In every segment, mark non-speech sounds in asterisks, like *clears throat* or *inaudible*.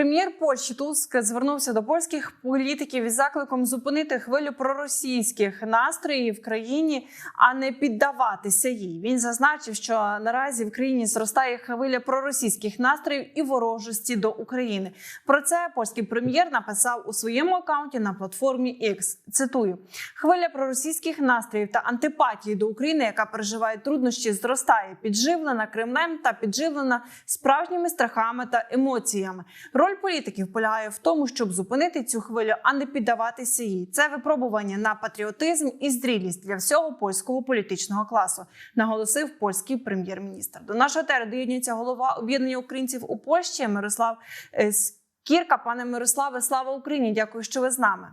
Прем'єр Польщі Туск звернувся до польських політиків із закликом зупинити хвилю проросійських настроїв в країні, а не піддаватися їй. Він зазначив, що наразі в країні зростає хвиля проросійських настроїв і ворожості до України. Про це польський прем'єр написав у своєму акаунті на платформі X. Цитую: хвиля проросійських настроїв та антипатії до України, яка переживає труднощі, зростає, підживлена Кремлем та підживлена справжніми страхами та емоціями. Роль політиків полягає в тому, щоб зупинити цю хвилю, а не піддаватися їй. Це випробування на патріотизм і зрілість для всього польського політичного класу, наголосив польський прем'єр-міністр. До нашого тери доєднується голова об'єднання українців у Польщі Мирослав е, Скірка. Пане Мирославе, слава Україні! Дякую, що ви з нами.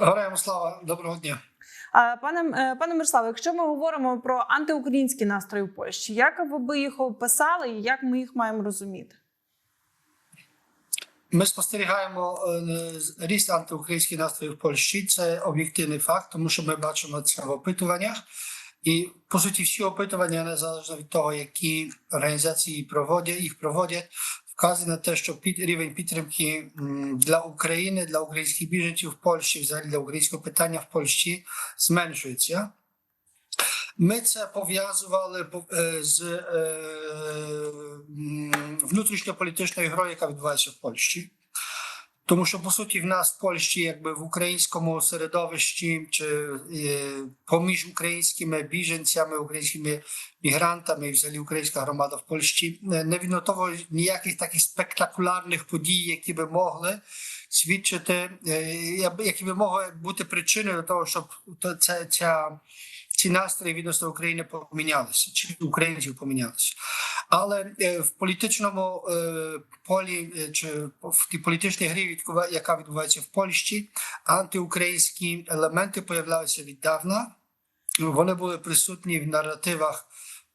Героям слава, доброго дня. Пане е, пане Мирославе, якщо ми говоримо про антиукраїнські настрої в Польщі, як ви би їх описали і як ми їх маємо розуміти? Ми спостерігаємо е, ріст антиукраїнських настроїв в Польщі. Це об'єктивний факт, тому що ми бачимо це в опитуваннях. І по суті, всі опитування, незалежно від того, які організації проводять, їх проводять, вказує на те, що під рівень підтримки м, для України, для українських біженців в Польщі, взагалі для українського питання в Польщі зменшується. Ми це пов'язували е, з е, внутрішньополітичною грою, яка відбувається в Польщі. Тому що по суті в нас в Польщі, якби в українському середовищі чи е, поміж українськими біженцями, українськими мігрантами, і взагалі українська громада в Польщі не віднотовує ніяких таких спектакулярних подій, які би могли свідчити, які би могли бути причиною до того, щоб ця, ця ці настрої відносно України помінялися, чи українців помінялися. Але е, в політичному е, полі е, чи в тій політичній грі, яка відбувається в Польщі, антиукраїнські елементи появлялися віддавна. Вони були присутні в наративах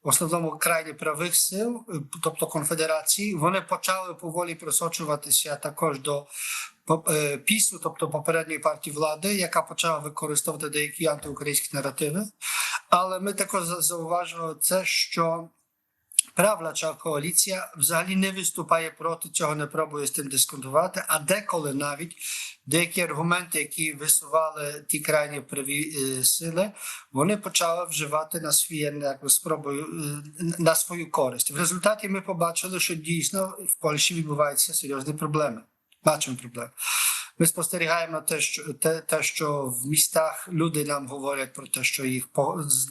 в основному крайні правих сил, тобто конфедерації. Вони почали поволі просочуватися також до пісу, тобто попередньої партії влади, яка почала використовувати деякі антиукраїнські наративи. Але ми також зауважили це, що правляча коаліція взагалі не виступає проти цього, не пробує з тим дискутувати. А деколи навіть деякі аргументи, які висували ті крайні праві е, сили, вони почали вживати на свій спробою е, на свою користь. В результаті ми побачили, що дійсно в Польщі відбуваються серйозні проблеми. Бачимо проблеми. Ми спостерігаємо те, що те, те, що в містах люди нам говорять про те, що їх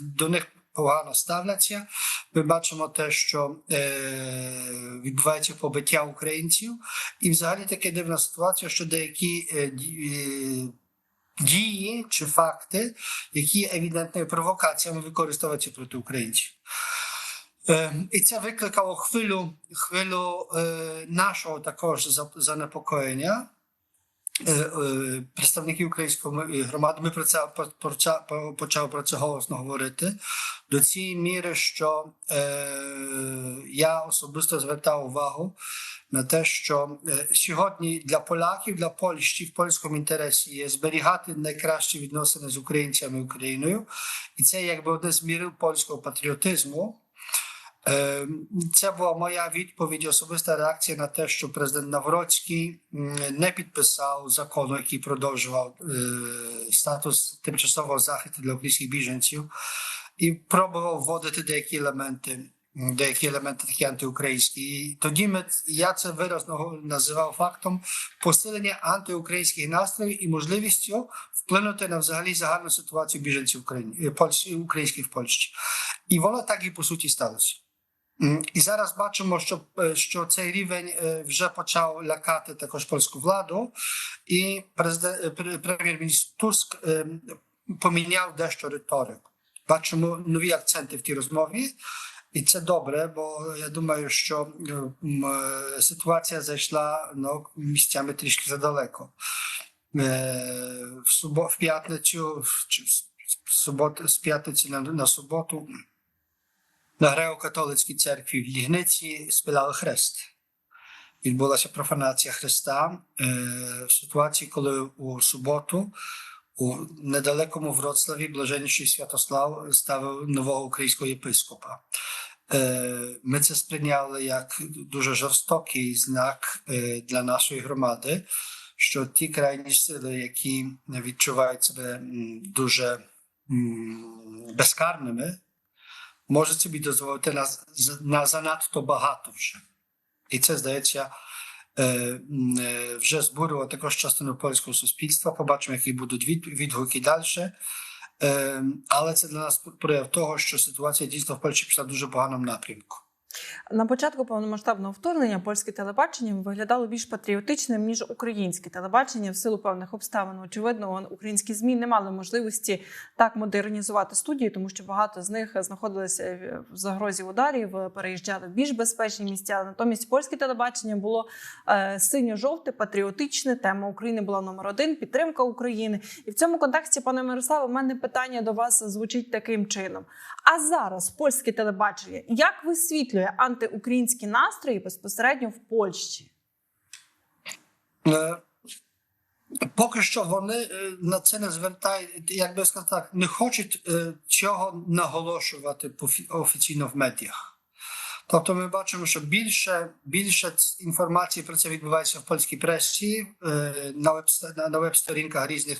до них погано ставляться. Ми бачимо те, що е, відбувається побиття українців, і взагалі така дивна ситуація, що деякі е, е, дії чи факти, які є евідентною провокаціями, використовуються проти українців. І це викликало хвилю, хвилю нашого також занепокоєння. Е, української громади ми про це по- поча- по- почали про це голосно говорити до цієї міри, що я особисто звертав увагу на те, що сьогодні для поляків, для Польщі в польському інтересі є зберігати найкращі відносини з українцями і Україною, і це якби одне з мірів польського патріотизму. Е, Це була моя відповідь, особиста реакція на те, що президент Навроцький не підписав закону, який продовжував е, статус тимчасового захисту для українських біженців, і пробував вводити деякі елементи, деякі елементи такі антиукраїнські. І тоді ми я це виразно називав фактом посилення антиукраїнських настроїв і можливістю вплинути на взагалі загальну ситуацію біженців в Україні, е, українських в Польщі. І воно так і по суті сталося. М, І зараз бачимо, що, е, що цей рівень е, вже почав лякати також польську владу, і президент, е, пре- прем'єр-міністр Туск е, поміняв дещо риторику. Бачимо нові акценти в тій розмові, і це добре, бо я думаю, що е, м, е, ситуація зайшла ну, місцями трішки задалеко. Е, В, субо, в п'ятницю, в, чи в суботу, з п'ятниці на, на суботу на греко-католицькій церкві в Лігниці спилали хрест. Відбулася профанація Христа е, в ситуації, коли у суботу у недалекому Вроцлаві блаженніший Святослав ставив нового українського єпископа. Е, Ми це сприйняли як дуже жорстокий знак е, для нашої громади, що ті крайні сили, які відчувають себе дуже безкарними, можуть собі дозволити на, на занадто багато вже. І це здається. Вже збурило також частину польського суспільства. Побачимо, які будуть від, відгуки далі. Але це для нас прояв того, що ситуація дійсно в Польщі пішла дуже поганому напрямку. На початку повномасштабного вторгнення польське телебачення виглядало більш патріотичним ніж українське телебачення в силу певних обставин. Очевидно, українські змі не мали можливості так модернізувати студії, тому що багато з них знаходилися в загрозі ударів, переїжджали в більш безпечні місця. Натомість польське телебачення було е, синьо-жовте, патріотичне. Тема України була номер один підтримка України. І в цьому контексті, пане Мирославе, у мене питання до вас звучить таким чином. А зараз польське телебачення як висвітлює антиукраїнські настрої безпосередньо в Польщі? Е, Поки що вони е, на це не звертають, як би сказати так, не хочуть е, цього наголошувати офіційно в медіях. Тобто ми бачимо, що більше, більше інформації про це відбувається в польській пресі, е, на веб на, на веб-сторінках різних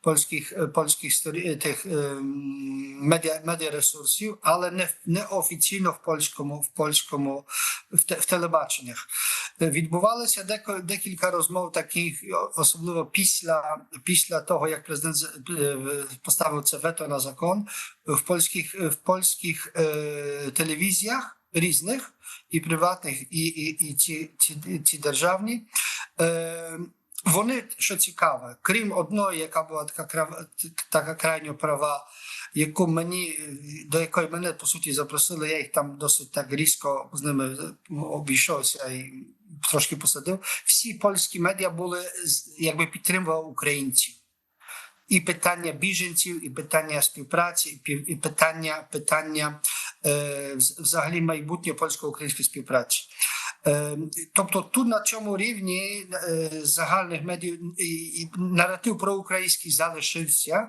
польських е, польських е, тих медіа, медіаресурсів, але не, не офіційно в польському, в польському в, те, в телебаченнях. Відбувалося декілька розмов таких, особливо після, після того, як президент поставив це вето на закон в польських, в польських телевізіях різних і приватних, і, і, і ці, ці, ці державні. Е, вони, що цікаве, крім одної, яка була така, така крайньо права, яку мені, до якої мене по суті запросили, я їх там досить так різко з ними обійшовся і трошки посадив. Всі польські медіа були якби підтримували українців. І питання біженців, і питання співпраці, і питання, питання взагалі майбутнє польсько-української співпраці. Е, тобто тут на цьому рівні е, загальних медіа і, наратив проукраїнський залишився,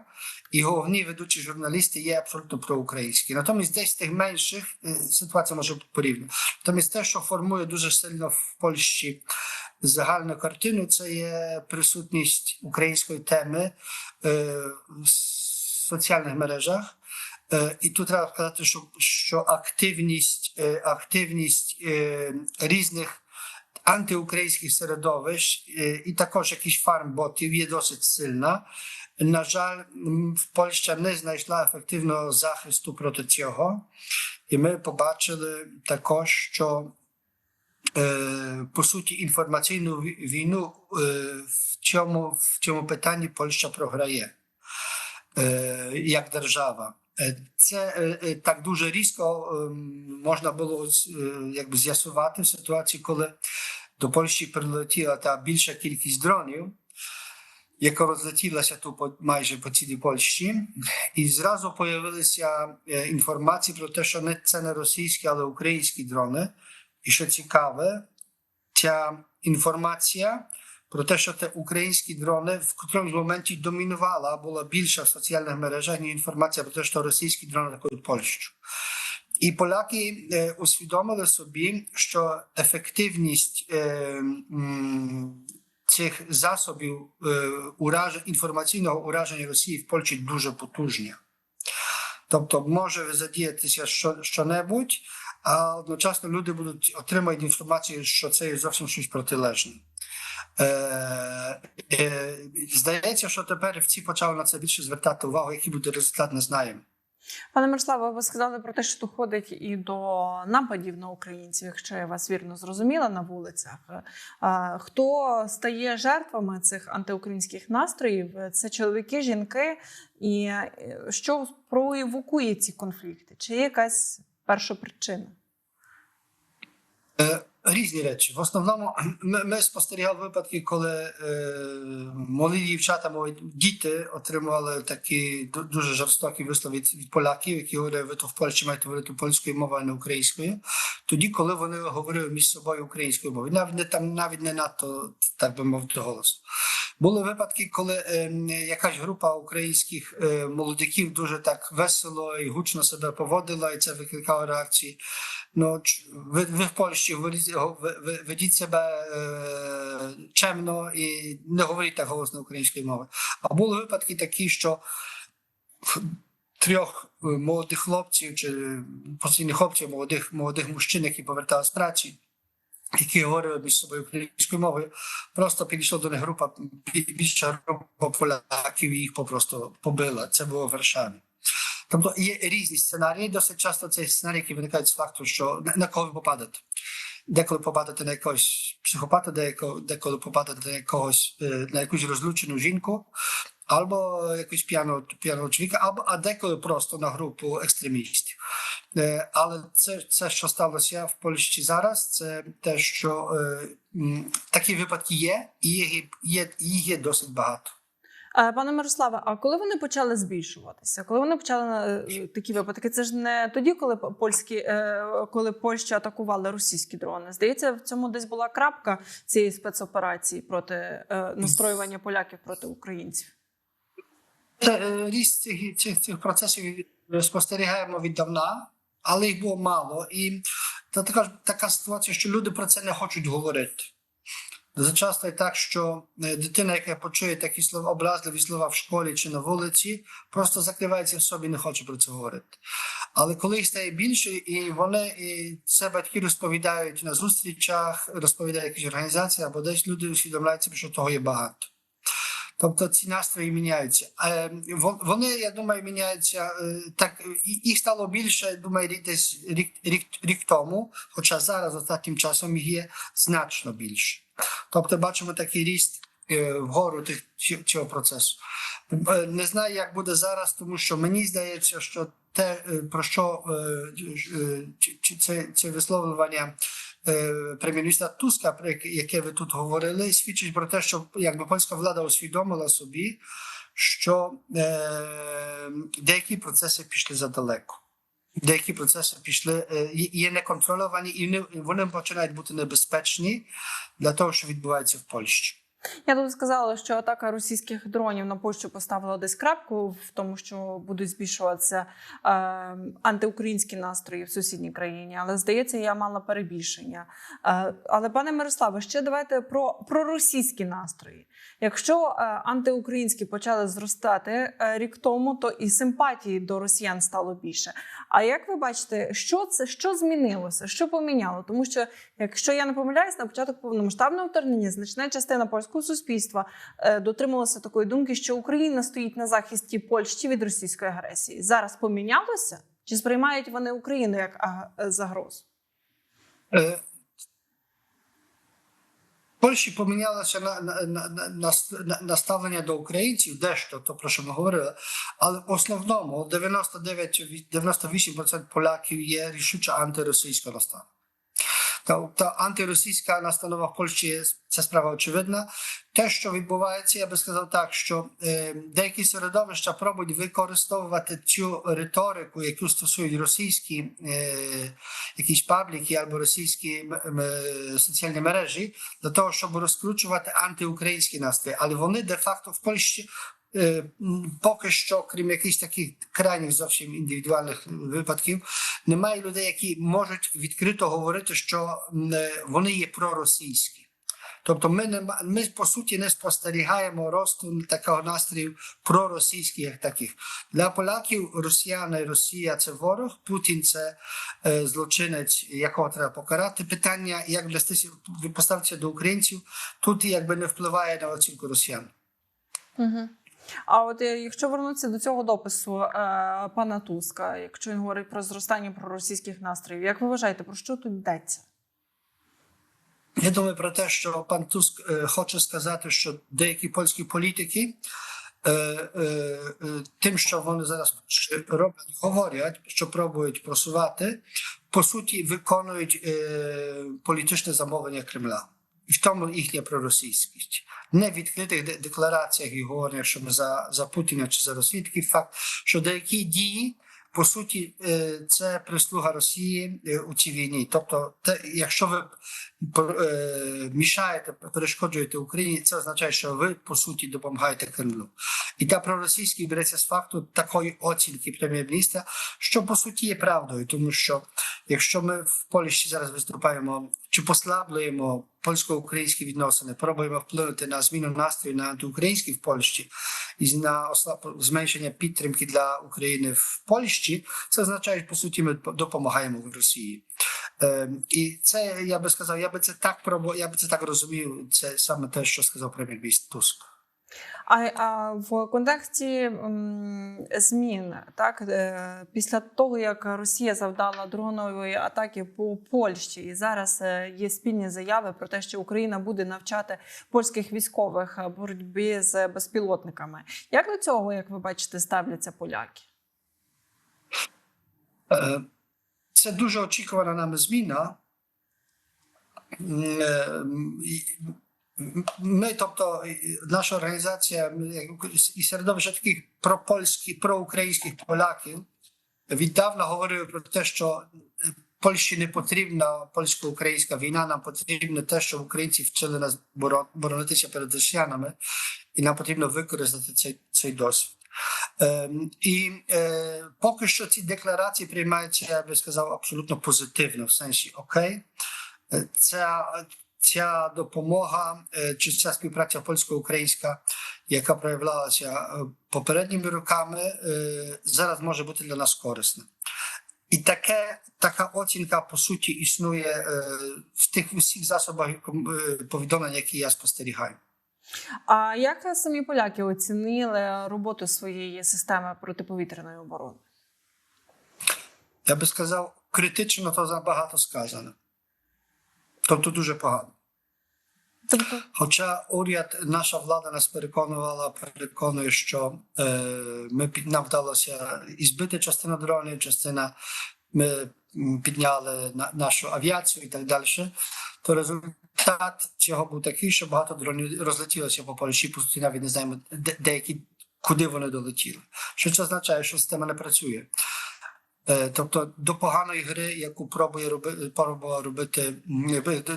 і головні ведучі журналісти є абсолютно проукраїнські. Натомість десь тих менших е, ситуація може бути порівняна. Натомість те, що формує дуже сильно в Польщі загальну картину, це є присутність української теми е, в соціальних мережах. Е, І тут треба сказати, що, що активність, е, активність е, різних антиукраїнських середовищ е, і також якісь фармботів є досить сильна. На жаль, м, в Польща не знайшла ефективного захисту проти цього, і ми побачили також, що е, по суті інформаційну ві- війну е, в цьому, в цьому питанні Польща програє е, як держава. Е, Це е, е, так дуже різко е, можна було якби з'ясувати в ситуації, коли до Польщі прилетіла та більша кількість дронів, яка розлетілася тут майже по цілій Польщі, і зразу появилися е, інформації про те, що не це не російські, але українські дрони. І що цікаве, ця інформація про те, що те українські дрони в котрому моменті домінувала, була більша в соціальних мережах, ніж інформація про те, що російські дрони атакують Польщу. І поляки е, усвідомили собі, що ефективність е, м, цих засобів е, ураж... інформаційного ураження Росії в Польщі дуже потужні. Тобто може задіятися що, що-небудь, а одночасно люди будуть отримати інформацію, що це є зовсім щось протилежне. Е, е, здається, що тепер всі почали на це більше звертати увагу, який буде результат, не знаємо. Пане Мирославе, ви сказали про те, що доходить і до нападів на українців, якщо я вас вірно зрозуміла на вулицях. Хто стає жертвами цих антиукраїнських настроїв? Це чоловіки, жінки, і е, що провокує ці конфлікти? Чи є якась першопричина? Е, Різні речі. В основному *clears throat* ми, ми спостерігали випадки, коли е, малі дівчата, мої діти отримували такі дуже жорстокі вислови від, від поляків, які говорили, ви то в Польщі маєте говорити польською мовою, а не українською. Тоді, коли вони говорили між собою українською мовою, навіть не там навіть не надто так би мовити голосно. Були випадки, коли ем, якась група українських е, молодиків дуже так весело і гучно себе поводила, і це викликало реакції. Ну, ви, ви в Польщі говоріть- го- ви- ви- ведіть себе е, чемно і не говоріть так голосно українською мовою. А були випадки такі, що трьох е, молодих хлопців чи постійних хлопців, молодих, молодих мужчин, які повертали з праці, які говорили між собою українською мовою, просто підійшла до них група, бі- більша група поляків і їх попросту побила. Це було в Варшаві. Тобто є різні сценарії. Досить часто це сценарії, які виникають з факту, що на кого ви попадете. Деколи попадете на якогось психопата, деколи попадете на якогось е, на якусь розлучену жінку, або якусь п'яного п'яного чоловіка, або а деколи просто на групу екстремістів. Е, Але це, це, що сталося в Польщі зараз, це те, що е, такі випадки є, і їх є, є досить багато. Е, Пане Мирославе, а коли вони почали збільшуватися? Коли вони почали е, такі випадки? Це ж не тоді, коли польські, е, коли Польща атакували російські дрони. Здається, в цьому десь була крапка цієї спецоперації проти настроювання поляків проти українців. Ріст цих, цих, цих процесів спостерігаємо віддавна, але їх було мало. І це така, така ситуація, що люди про це не хочуть говорити. Зачасто і так, що е, дитина, яка почує такі слова, образливі слова в школі чи на вулиці, просто закривається в собі і не хоче про це говорити. Але коли їх стає більше, і вони і це батьки розповідають на зустрічах, розповідають якісь організації, або десь люди усвідомляються, що того є багато. Тобто ці настрої міняються. Е, Вони, я думаю, міняються е, так. Їх стало більше, думаю, десь рік, рік, рік тому, хоча зараз останнім часом їх є значно більше. Тобто бачимо такий ріст е, вгору тих, цього процесу. Е, Не знаю, як буде зараз, тому що мені здається, що те, е, про що це, це висловлювання прем'єр-міністра Туска, про яке- ви тут говорили, свідчить про те, що якби польська влада усвідомила собі, що деякі процеси пішли задалеко. Деякі процеси пішли, е, є- є неконтрольовані, і вони, і вони починають бути небезпечні для того, що відбувається в Польщі. Я тут сказала, що атака російських дронів на Польщу поставила десь крапку в тому, що будуть збільшуватися е, антиукраїнські настрої в сусідній країні. Але здається, я мала перебільшення. Е, але пане Мирославе, ще давайте про, про російські настрої. Якщо е, антиукраїнські почали зростати е, рік тому, то і симпатії до росіян стало більше. А як ви бачите, що це що змінилося? Що поміняло? Тому що, якщо я не помиляюсь, на початок повномасштабного вторгнення значна частина польського суспільства е, дотрималася такої думки, що Україна стоїть на захисті Польщі від російської агресії. Зараз помінялося? Чи сприймають вони Україну як е, загрозу? Е, Польщі помінялося на, на, на, на, на, наставлення до українців, дещо, то про що ми говорили, але в основному 99, 98% поляків є рішуче антиросійська настанова. Та, та антиросійська настанова в Польщі є ця справа очевидна. Те, що відбувається, я би сказав так, що е, деякі середовища пробують використовувати цю риторику, яку стосують російські е, якісь пабліки або російські м- соціальні мережі для того, щоб розкручувати антиукраїнські настрої. Але вони де-факто в Польщі е, поки що, крім якихось таких крайніх зовсім індивідуальних випадків, немає людей, які можуть відкрито говорити, що е, вони є проросійські. Тобто ми не ми по суті не спостерігаємо росту такого настрою проросійських як таких. Для поляків Росіяни Росія це ворог, Путін це е, злочинець, якого треба покарати. Питання, як вестися поставитися до українців, тут якби не впливає на оцінку росіян. Угу. А от е, якщо вернутися до цього допису е, пана Туска, якщо він говорить про зростання проросійських настроїв, як ви вважаєте, про що тут йдеться? Я думаю про те, що пан Туск е, хоче сказати, що деякі польські політики е, е, тим, що вони зараз роблять, говорять, що пробують просувати, по суті, виконують політичне замовлення Кремля. І в тому їхня проросійськість. Не в відкритих деклараціях і говорять, що ми за, за Путіна чи за Росію. Такий факт, що деякі дії по суті, е, це прислуга Росії е, у цій війні. Тобто, те, якщо ви е, мішаєте, перешкоджуєте Україні, це означає, що ви по суті допомагаєте Кремлю. І та проросійський береться з факту такої оцінки прем'єр-міністра, що по суті є правдою, тому що якщо ми в Польщі зараз виступаємо чи послаблюємо польсько-українські відносини, пробуємо вплинути на зміну настрою на антиукраїнські в Польщі і на зменшення підтримки для України в Польщі, це означає, по суті, ми допомагаємо в Росії. Е, і це я би сказав, я би це так пробував, я би це так розумів. Це саме те, що сказав прем'єр-міністр Туск. А, а в контексті змін, так е, після того як Росія завдала дронової атаки по Польщі, і зараз е, є спільні заяви про те, що Україна буде навчати польських військових е, боротьбі з безпілотниками. Як до цього, як ви бачите, ставляться поляки? Це дуже очікувана нами зміна. Ми, тобто, наша організація і середовище таких пропольських, проукраїнських поляків віддавна говорили про те, що е, Польщі не потрібна польсько-українська війна, нам потрібно те, що українці вчили нас боро- боронитися перед росіянами, і нам потрібно використати цей, цей досвід. Ем, і е, поки що ці декларації приймаються, я би сказав, абсолютно позитивно, в сенсі окей. Е, Ця, допомога е, чи ця співпраця польсько-українська, яка проявлялася е, попередніми роками, е, зараз може бути для нас корисна. І таке, така оцінка по суті існує в тих усіх засобах повідомлень, які я спостерігаю. А як самі поляки оцінили роботу своєї системи протиповітряної оборони? Я би сказав, критично то забагато сказано. Тобто дуже погано. Тобто, Хоча уряд, наша влада нас переконувала, переконує, що е, ми під- нам вдалося і збити частину дронів, частина ми підняли на, нашу авіацію і так далі. То результат цього був такий, що багато дронів розлетілося по Польщі, по суті, навіть не знаємо, де, деякі куди вони долетіли. Що це означає, що система не працює. Е, Тобто до поганої гри, яку пробує робити, пробувала робити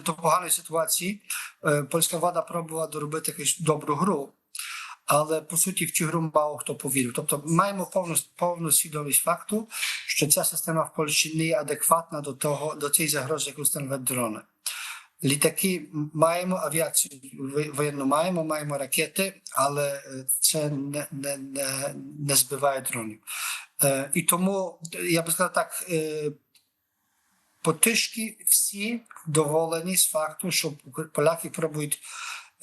до- поганої ситуації, е, польська влада пробувала доробити якусь добру гру, але по суті в цю гру мало хто повірив. Тобто маємо повну повну свідомість факту, що ця система в Польщі не є адекватна до того, до цієї загрози, яку становить дрони. Літаки маємо, авіацію воєнну маємо, маємо ракети, але е, це не, не, не, не збиває дронів. Е, І тому я би сказав так. е, Потишки всі вдоволені з факту, що поляки пробують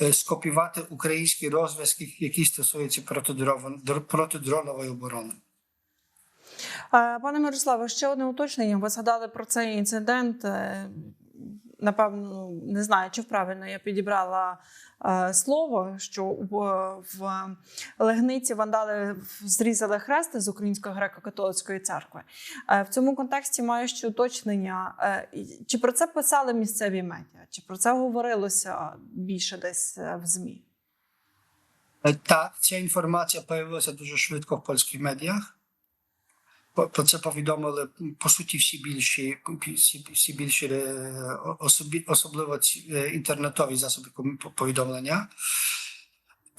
е, скопіювати українські розв'язки, які стосуються протидрон- др- протидронової оборони. Пане Мирославе, ще одне уточнення. Ви згадали про цей інцидент. Напевно, не знаю, чи правильно я підібрала е, слово, що в, в Легниці вандали зрізали хрести з Української греко-католицької церкви. Е, в цьому контексті маю ще уточнення. Е, чи про це писали місцеві медіа? Чи про це говорилося більше десь е, в ЗМІ? Е, Так, ця інформація з'явилася дуже швидко в польських медіах. Про про це повідомили м, по суті всі більші всі, всі більші е, особі, особливо ці е, інтернетові засоби ком- повідомлення.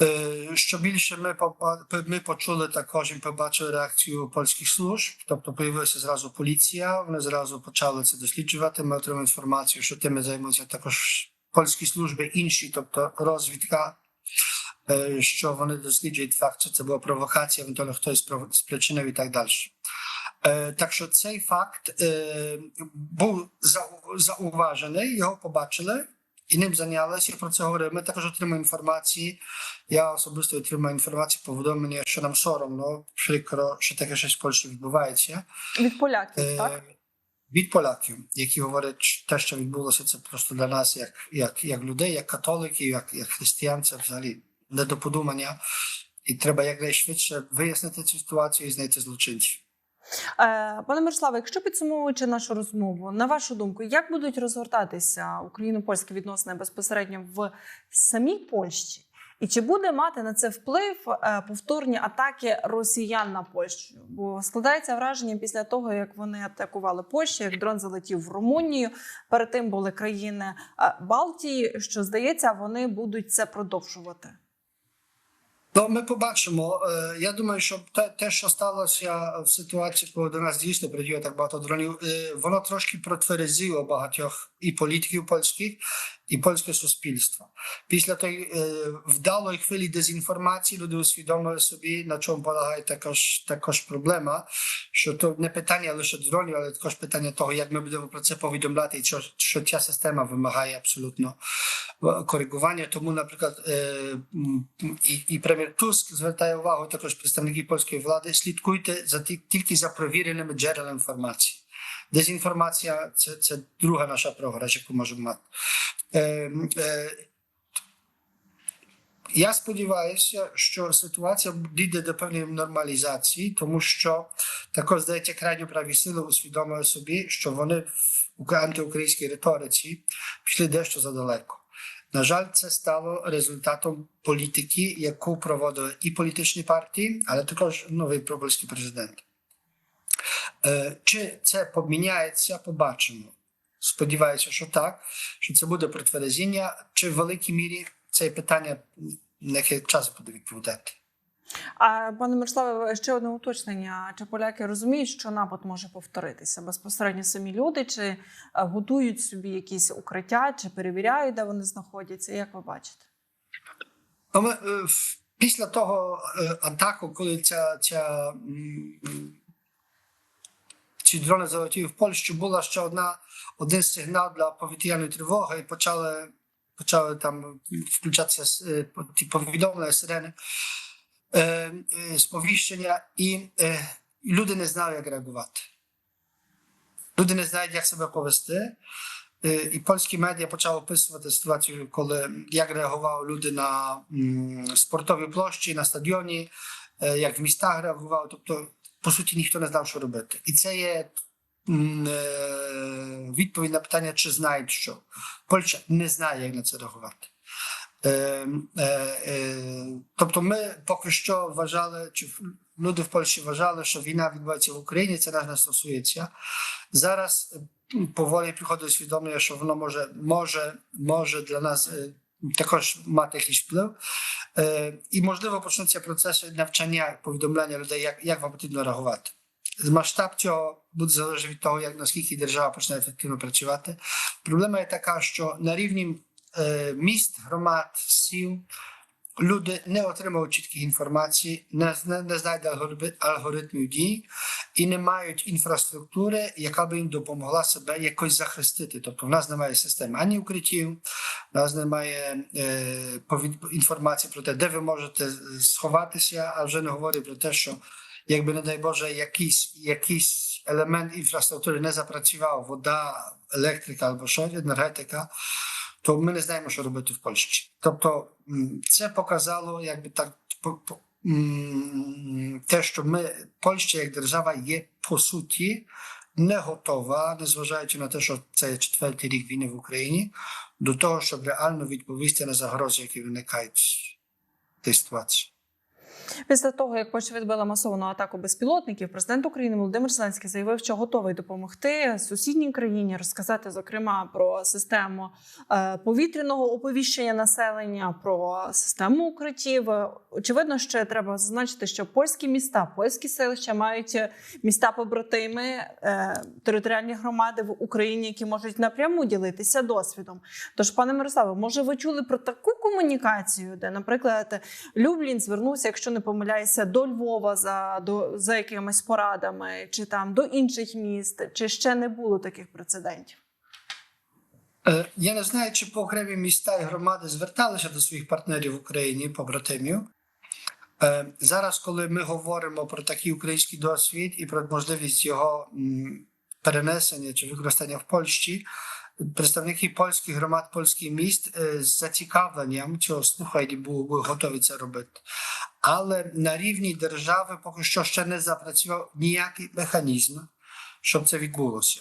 Е, Що більше ми поба- ми почули також і побачили реакцію польських служб, тобто появилася зразу поліція. Вони зразу почали це досліджувати. Ми отримали інформацію, що тими займаються також польські служби інші, тобто розвідка. Е, Що вони досліджують факт, що це була провокація, евентуально хтось спричинив і так далі. Е, Так що цей факт е, був зауважений, його побачили і ним зайнялися. Про це говорили. Ми також отримали інформації. Я особисто отримав інформацію повідомлення, що нам соромно, прикро, що таке щось в Польщі відбувається. Від поляків, Е, так? Від поляків, які говорять, що те, що відбулося, це просто для нас, як, як, як людей, як католиків, як, як християн, це взагалі не до подумання. І треба якнайшвидше вияснити цю ситуацію і знайти злочинців. Е, Пане Мирославе, якщо підсумовуючи нашу розмову, на вашу думку, як будуть розгортатися україно-польські відносини безпосередньо в самій Польщі? І чи буде мати на це вплив е, повторні атаки росіян на Польщу? Бо складається враження після того, як вони атакували Польщу, як дрон залетів в Румунію. Перед тим були країни е, Балтії. Що здається, вони будуть це продовжувати. Ну, ми побачимо. Е, Я думаю, що те, те, що сталося в ситуації, коли до нас дійсно придіє так багато дронів, е, воно трошки протверезило багатьох і політиків польських, і польське суспільство. Після тої е, вдалої хвилі дезінформації люди усвідомили собі, на чому полягає також, також проблема, що то не питання лише дронів, але також питання того, як ми будемо про це повідомляти, і що, що ця система вимагає абсолютно коригування. Тому, наприклад, і, і прем'єр Туск звертає увагу також представники польської влади. Слідкуйте за ті- тільки за провіреними джерелами інформації. Дезінформація це, це друга наша програш, яку можемо мати. Е, е, я сподіваюся, що ситуація дійде до певної нормалізації, тому що також здається крайньо праві сили усвідомили собі, що вони в антиукраїнській риториці пішли дещо задалеко. На жаль, це стало результатом політики, яку проводили і політичні партії, але також новий пропольський президент. Чи це поміняється, побачимо. Сподіваюся, що так, що це буде протверезіння, чи в великій мірі це питання, на яке часу буде відповідати. А пане Мирославе, ще одне уточнення: чи поляки розуміють, що напад може повторитися безпосередньо самі люди, чи е, готують собі якісь укриття, чи перевіряють, де вони знаходяться? Як ви бачите? Ну, е, після того е, атаку, коли ця, ця ці дрони залетіли в Польщу, була ще одна один сигнал для повітряної тривоги, і почали, почали там включатися ті повідомлення сирени сповіщення, і е, люди не знали, як реагувати. Люди не знають, як себе повести. Е, І польські медіа почали описувати ситуацію, коли як реагували люди на спортовій площі, на стадіоні, е, як в містах реагували. Тобто, по суті, ніхто не знав, що робити. І це є е, відповідь на питання, чи знають що. Польща не знає, як на це реагувати. Е, е, е, тобто, ми поки що вважали, чи люди в Польщі вважали, що війна відбувається в Україні, це нас не стосується. Зараз е, поволі приходить усвідомлення, що воно може, може, може для нас е, також мати якийсь вплив. Е, і, можливо, почнуться процеси навчання, повідомлення людей, як, як вам потрібно реагувати. Масштаб цього буде залежати від того, як наскільки держава почне ефективно працювати. Проблема є така, що на рівні міст, громад, сіл люди не отримують чітких інформацій, не, не, не алгоритми- алгоритмів дій і не мають інфраструктури, яка би їм допомогла себе якось захистити. Тобто, в нас немає системи ані укриттів, в нас немає е, повід- інформації про те, де ви можете сховатися, а вже не говорю про те, що якби, не дай Боже, якийсь, якийсь елемент інфраструктури не запрацював, вода, електрика або щось, енергетика, то ми не знаємо, що робити в Польщі. Тобто це показало, якби так, те, що ми, Польща як держава є по суті не готова, незважаючи на те, що це четвертий рік війни в Україні, до того, щоб реально відповісти на загрози, які виникають в тій ситуації. Після того, як Польща відбила масовану атаку безпілотників, президент України Володимир Зеленський заявив, що готовий допомогти сусідній країні розказати, зокрема, про систему е, повітряного оповіщення населення, про систему укриттів. Е, Очевидно, ще треба зазначити, що польські міста, польські селища мають е, міста побратими, територіальні громади в Україні, які можуть напряму ділитися досвідом. Тож, пане Мирославе, може, ви чули про таку комунікацію, де, наприклад, Люблін звернувся, якщо не помиляюся, до Львова за, до, за якимись порадами, чи там до інших міст, чи ще не було таких прецедентів? Е, Я не знаю, чи по окремі міста і громади зверталися до своїх партнерів в Україні, побратимів. Е, Зараз, коли ми говоримо про такий український досвід і про можливість його перенесення чи використання в Польщі, представники польських громад, польських міст е, з зацікавленням цього слухання були, готові це робити. Але на рівні держави поки що ще не запрацював ніякий механізм, щоб це відбулося.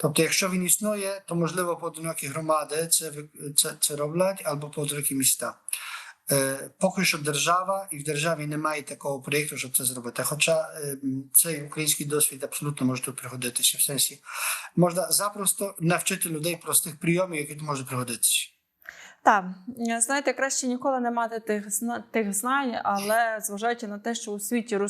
Тобто, якщо він існує, то можливо поодинокі громади це, це, це роблять або поодинокі міста. Е, Поки що держава і в державі немає такого проєкту, щоб це зробити. Хоча е, цей український досвід абсолютно може тут пригодитися. В сенсі можна запросто навчити людей простих прийомів, які тут можуть пригодитися. Так, знаєте, краще ніколи не мати тих тих знань, але зважаючи на те, що у світі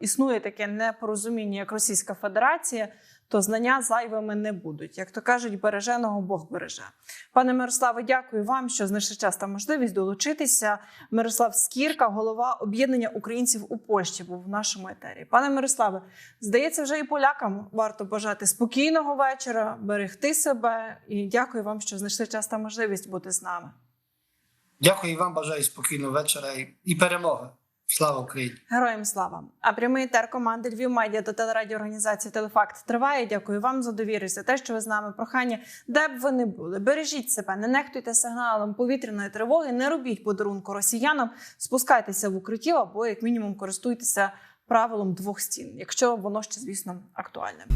існує таке непорозуміння, як Російська Федерація, то знання зайвими не будуть. Як то кажуть, береженого Бог береже. Пане Мирославе, дякую вам, що знайшли час та можливість долучитися. Мирослав Скірка, голова об'єднання українців у Польщі, був в нашому етері. Пане Мирославе, здається, вже і полякам варто бажати спокійного вечора, берегти себе і дякую вам, що знайшли час та можливість бути з нами. Дякую і вам, бажаю спокійного вечора і, перемоги. Слава Україні! Героям слава! А прямий етер команди Львів Медіа та телерадіоорганізації Телефакт триває. Дякую вам за довіру, за те, що ви з нами. Прохання, де б ви не були. Бережіть себе, не нехтуйте сигналом повітряної тривоги, не робіть подарунку росіянам, спускайтеся в укриття або як мінімум користуйтеся правилом двох стін, якщо воно ще, звісно, актуальне.